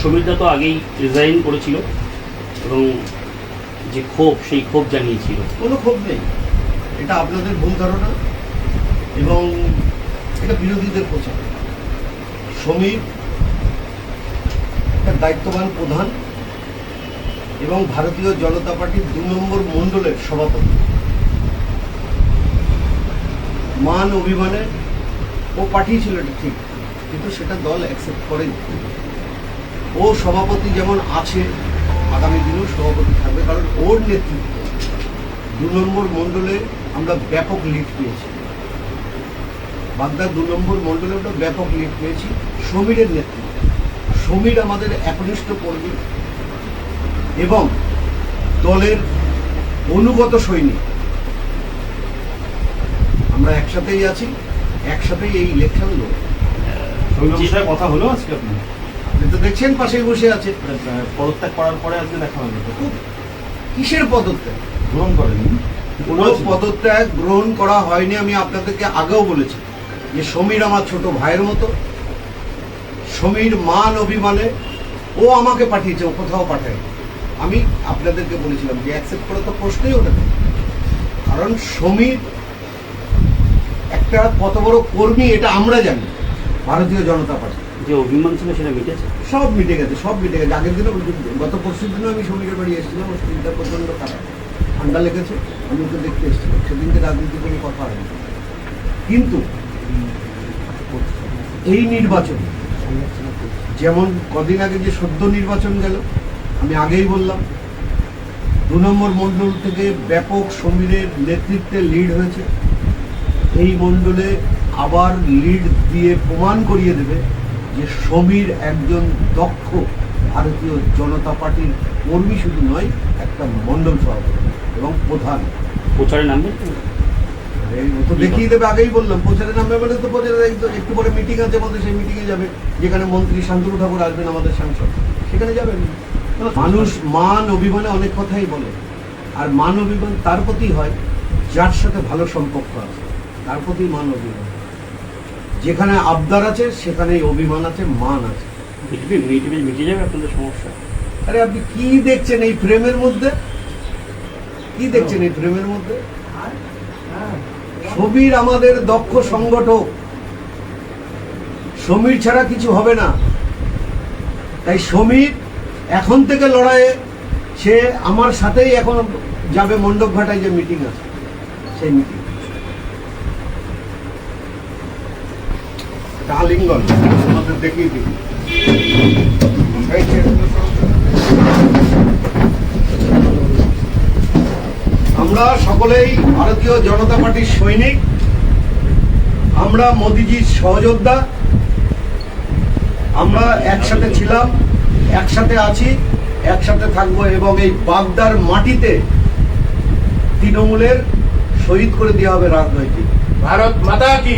সমীরদা তো আগেই রিজাইন করেছিল এবং যে ক্ষোভ, সেই ক্ষোভ জানিয়েছিল। কোনো ক্ষোভ নেই। এটা আপনাদের ভুল ধারণা এবং এটা বিরোধীদের প্রচার। সমীর একটা দায়িত্ববান প্রধান এবং ভারতীয় জনতা পার্টির দু নম্বর মণ্ডলের সভাপতি। মান অভিমানে ও পাঠিয়েছিল এটা ঠিক, কিন্তু সেটা দল অ্যাকসেপ্ট করেনি। ও সভাপতি যেমন আছে, আগামী দিনেও সভাপতি থাকবে, কারণ ওর নেতৃত্ব দু নম্বর মণ্ডলে আমরা ব্যাপক লিড পেয়েছি। বাগদার দু নম্বর মণ্ডলে আমরা ব্যাপক লিড পেয়েছি, সমীরের নেতৃত্বে। সমীর আমাদের একনিষ্ঠ কর্মী এবং দলের অনুগত সৈনিক। আমরা একসাথেই আছি, একসাথেই এই ইলেকশন বিষয়ে কথা হলো আজকে আপনি আপনি তো দেখছেন পাশেই বসে আছে। পদত্যাগ করার পরে আজকে দেখা খুব কিসের পদত্যাগ? গ্রহণ করেনি। কোনো পদত্যাগ গ্রহণ করা হয়নি আমি আপনাদেরকে আগেও বলেছি। যে সমীর আমার ছোট ভাইয়ের মতো সমীর মান অভিমানে ও আমাকে পাঠিয়েছে ও কোথাও পাঠায় আমি আপনাদেরকে বলেছিলাম যে অ্যাকসেপ্ট করা তো প্রশ্নই ওঠে কারণ সমীর একটা কত বড় কর্মী এটা আমরা জানি। ভারতীয় জনতা পার্টি। যে অভিমান ছিল সেটা মিটেছে? সব মিটে গেছে, সব মিটে গেছে। আগের দিনও গত পরশু দিনও আমি সমীরের বাড়ি এসেছিলাম ওর শরীরটা প্রচণ্ড খারাপ। ঠান্ডা লেগেছে, আমি ওকে দেখতে এসেছিলাম। সেদিনকে রাজনীতি কোনো কথা হয়নি। কিন্তু এই নির্বাচন, যেমন কদিন আগে যে সদ্য নির্বাচন গেল, আমি আগেই বললাম, দু নম্বর মণ্ডল থেকে ব্যাপক সমীরের নেতৃত্বে লিড হয়েছে। এই মণ্ডলে আবার লিড দিয়ে প্রমাণ করিয়ে দেবে যে সমীর একজন দক্ষ ভারতীয় জনতা পার্টির কর্মী শুধু নয় একটা মণ্ডল সভাপতি এবং প্রধান। প্রচারে নামবেন তো? দেখিয়ে দেবে আগেই বললাম প্রচারে নামবে মানে তো প্রচারে একটু- একটু পরে মিটিং আছে আমাদের সেই মিটিংয়ে যাবে যেখানে মন্ত্রী শান্তনু ঠাকুর আসবেন আমাদের সাংসদ। সেখানে যাবেন। মানুষ মান অভিমানে অনেক কথাই বলে আর মান অভিমান তার প্রতি হয় যার সাথে ভালো সম্পর্ক আছে তার প্রতি মান অভিমান। যেখানে আবদার আছে সেখানেই অভিমান আছে মান আছে। মিটবে মিটবে মিটে যাবে আপনাদের সমস্যা। আরে আপনি কি দেখছেন এই ফ্রেমের মধ্যে? কি দেখছেন এই ফ্রেমের মধ্যে? সমীর আমাদের দক্ষ সংগঠক। সমীর ছাড়া কিছু হবে না। তাই সমীর এখন থেকে লড়াইয়ে সে আমার সাথেই এখন যাবে মণ্ডপ ঘাটায় যে মিটিং আছে সেই মিটিং আলিঙ্গন আমাদের দেখিয়ে দিই। আমরা সকলেই ভারতীয় জনতা পার্টির সৈনিক। আমরা মোদিজির সহযোদ্ধা। আমরা একসাথে ছিলাম একসাথে আছি একসাথে থাকব এবং এই বাগদার মাটিতে তৃণমূলের শহীদ করে দেওয়া হবে রাজনৈতিক। ভারত মাতা কি।